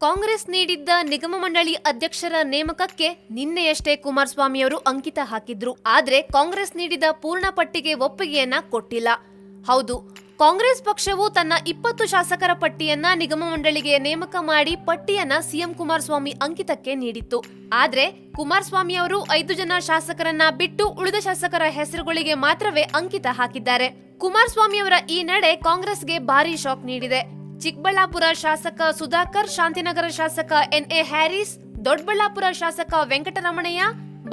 ಕಾಂಗ್ರೆಸ್ ನೀಡಿದ್ದ ನಿಗಮ ಮಂಡಳಿ ಅಧ್ಯಕ್ಷರ ನೇಮಕಕ್ಕೆ ನಿನ್ನೆಯಷ್ಟೇ ಕುಮಾರಸ್ವಾಮಿಯವರು ಅಂಕಿತ ಹಾಕಿದ್ರು. ಆದ್ರೆ ಕಾಂಗ್ರೆಸ್ ನೀಡಿದ ಪೂರ್ಣ ಪಟ್ಟಿಗೆ ಒಪ್ಪಿಗೆಯನ್ನ ಕೊಟ್ಟಿಲ್ಲ. ಹೌದು, ಕಾಂಗ್ರೆಸ್ ಪಕ್ಷವು ತನ್ನ ಇಪ್ಪತ್ತು ಶಾಸಕರ ಪಟ್ಟಿಯನ್ನ ನಿಗಮ ಮಂಡಳಿಗೆ ನೇಮಕ ಮಾಡಿ ಪಟ್ಟಿಯನ್ನ ಸಿಎಂ ಕುಮಾರಸ್ವಾಮಿ ಅಂಕಿತಕ್ಕೆ ನೀಡಿತ್ತು. ಆದ್ರೆ ಕುಮಾರಸ್ವಾಮಿ ಅವರು ಐದು ಜನ ಶಾಸಕರನ್ನ ಬಿಟ್ಟು ಉಳಿದ ಶಾಸಕರ ಹೆಸರುಗಳಿಗೆ ಮಾತ್ರವೇ ಅಂಕಿತ ಹಾಕಿದ್ದಾರೆ. ಕುಮಾರಸ್ವಾಮಿ ಅವರ ಈ ನಡೆ ಕಾಂಗ್ರೆಸ್ಗೆ ಭಾರಿ ಶಾಕ್ ನೀಡಿದೆ. ಚಿಕ್ಕಬಳ್ಳಾಪುರ ಶಾಸಕ ಸುಧಾಕರ್, ಶಾಂತಿನಗರ ಶಾಸಕ ಎನ್ಎ ಹ್ಯಾರಿಸ್, ದೊಡ್ಡಬಳ್ಳಾಪುರ ಶಾಸಕ ವೆಂಕಟರಮಣಯ್ಯ,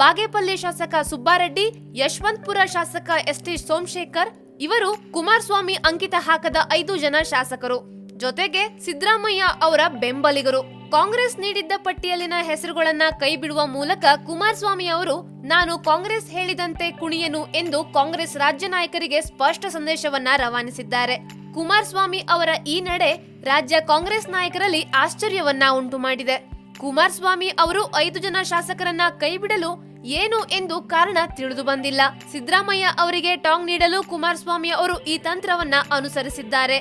ಬಾಗೇಪಲ್ಲಿ ಶಾಸಕ ಸುಬ್ಬಾರೆಡ್ಡಿ, ಯಶವಂತಪುರ ಶಾಸಕ ಎಸ್ಟಿ ಸೋಮಶೇಖರ್, ಇವರು ಕುಮಾರಸ್ವಾಮಿ ಅಂಕಿತ ಹಾಕದ ಐದು ಜನ ಶಾಸಕರು. ಜೊತೆಗೆ ಸಿದ್ದರಾಮಯ್ಯ ಅವರ ಬೆಂಬಲಿಗರು. ಕಾಂಗ್ರೆಸ್ ನೀಡಿದ್ದ ಪಟ್ಟಿಯಲ್ಲಿನ ಹೆಸರುಗಳನ್ನ ಕೈಬಿಡುವ ಮೂಲಕ ಕುಮಾರಸ್ವಾಮಿ ಅವರು, ನಾನು ಕಾಂಗ್ರೆಸ್ ಹೇಳಿದಂತೆ ಕುಣಿಯನು ಎಂದು ಕಾಂಗ್ರೆಸ್ ರಾಜ್ಯ ನಾಯಕರಿಗೆ ಸ್ಪಷ್ಟ ಸಂದೇಶವನ್ನ ರವಾನಿಸಿದ್ದಾರೆ. ಕುಮಾರಸ್ವಾಮಿ ಅವರ ಈ ನಡೆ ರಾಜ್ಯ ಕಾಂಗ್ರೆಸ್ ನಾಯಕರಲ್ಲಿ ಆಶ್ಚರ್ಯವನ್ನ ಉಂಟು ಮಾಡಿದೆ ಕುಮಾರಸ್ವಾಮಿ ಅವರು ಐದು ಜನ ಶಾಸಕರನ್ನ ಕೈಬಿಡಲು ಏನು ಎಂದು ಕಾರಣ ತಿಳಿದು ಬಂದಿಲ್ಲ. ಸಿದ್ದರಾಮಯ್ಯ ಅವರಿಗೆ ಟಾಂಗ್ ನೀಡಲು ಕುಮಾರಸ್ವಾಮಿ ಅವರು ಈ ತಂತ್ರವನ್ನ ಅನುಸರಿಸಿದ್ದಾರೆ.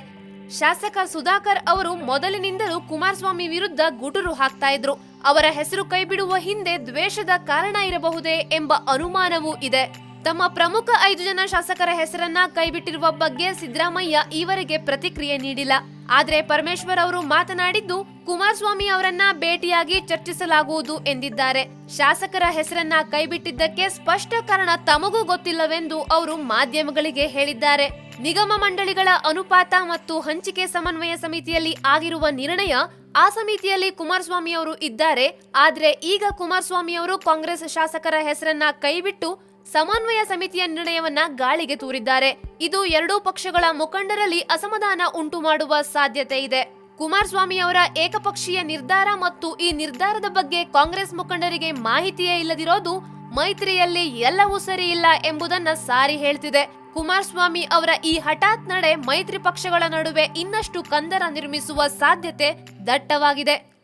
ಶಾಸಕ ಸುಧಾಕರ್ ಅವರು ಮೊದಲಿನಿಂದಲೂ ಕುಮಾರಸ್ವಾಮಿ ವಿರುದ್ಧ ಗುಟುರು ಹಾಕ್ತಾ ಇದ್ರು. ಅವರ ಹೆಸರು ಕೈಬಿಡುವ ಹಿಂದೆ ದ್ವೇಷದ ಕಾರಣ ಇರಬಹುದೇ ಎಂಬ ಅನುಮಾನವೂ ಇದೆ. ತಮ್ಮ ಪ್ರಮುಖ ಐದು ಜನ ಶಾಸಕರ ಹೆಸರನ್ನ ಕೈಬಿಟ್ಟಿರುವ ಬಗ್ಗೆ ಸಿದ್ದರಾಮಯ್ಯ ಈವರೆಗೆ ಪ್ರತಿಕ್ರಿಯೆ ನೀಡಿಲ್ಲ. ಆದರೆ ಪರಮೇಶ್ವರ್ ಅವರು ಮಾತನಾಡಿದ್ದು ಕುಮಾರಸ್ವಾಮಿ ಅವರನ್ನ ಭೇಟಿಯಾಗಿ ಚರ್ಚಿಸಲಾಗುವುದು ಎಂದಿದ್ದಾರೆ. ಶಾಸಕರ ಹೆಸರನ್ನ ಕೈಬಿಟ್ಟಿದ್ದಕ್ಕೆ ಸ್ಪಷ್ಟ ಕಾರಣ ತಮಗೂ ಗೊತ್ತಿಲ್ಲವೆಂದು ಅವರು ಮಾಧ್ಯಮಗಳಿಗೆ ಹೇಳಿದ್ದಾರೆ. ನಿಗಮ ಮಂಡಳಿಗಳ ಅನುಪಾತ ಮತ್ತು ಹಂಚಿಕೆ ಸಮನ್ವಯ ಸಮಿತಿಯಲ್ಲಿ ಆಗಿರುವ ನಿರ್ಣಯ ಆ ಸಮಿತಿಯಲ್ಲಿ ಕುಮಾರಸ್ವಾಮಿ ಅವರು ಇದ್ದಾರೆ. ಆದ್ರೆ ಈಗ ಕುಮಾರಸ್ವಾಮಿ ಅವರು ಕಾಂಗ್ರೆಸ್ ಶಾಸಕರ ಹೆಸರನ್ನ ಕೈಬಿಟ್ಟು ಸಮನ್ವಯ ಸಮಿತಿಯ ನಿರ್ಣಯವನ್ನ ಗಾಳಿಗೆ ತೂರಿದ್ದಾರೆ. ಇದು ಎರಡೂ ಪಕ್ಷಗಳ ಮುಖಂಡರಲ್ಲಿ ಅಸಮಾಧಾನ ಉಂಟು ಮಾಡುವ ಸಾಧ್ಯತೆ ಇದೆ. ಕುಮಾರಸ್ವಾಮಿ ಅವರ ಏಕಪಕ್ಷೀಯ ನಿರ್ಧಾರ ಮತ್ತು ಈ ನಿರ್ಧಾರದ ಬಗ್ಗೆ ಕಾಂಗ್ರೆಸ್ ಮುಖಂಡರಿಗೆ ಮಾಹಿತಿಯೇ ಇಲ್ಲದಿರೋದು ಮೈತ್ರಿಯಲ್ಲಿ ಎಲ್ಲವೂ ಸರಿ ಇಲ್ಲ ಎಂಬುದನ್ನ ಸಾರಿ ಹೇಳ್ತಿದೆ. ಕುಮಾರಸ್ವಾಮಿ ಅವರ ಈ ಹಠಾತ್ ನಡೆ ಮೈತ್ರಿ ಪಕ್ಷಗಳ ನಡುವೆ ಇನ್ನಷ್ಟು ಕಂದರ ನಿರ್ಮಿಸುವ ಸಾಧ್ಯತೆ ದಟ್ಟವಾಗಿದೆ.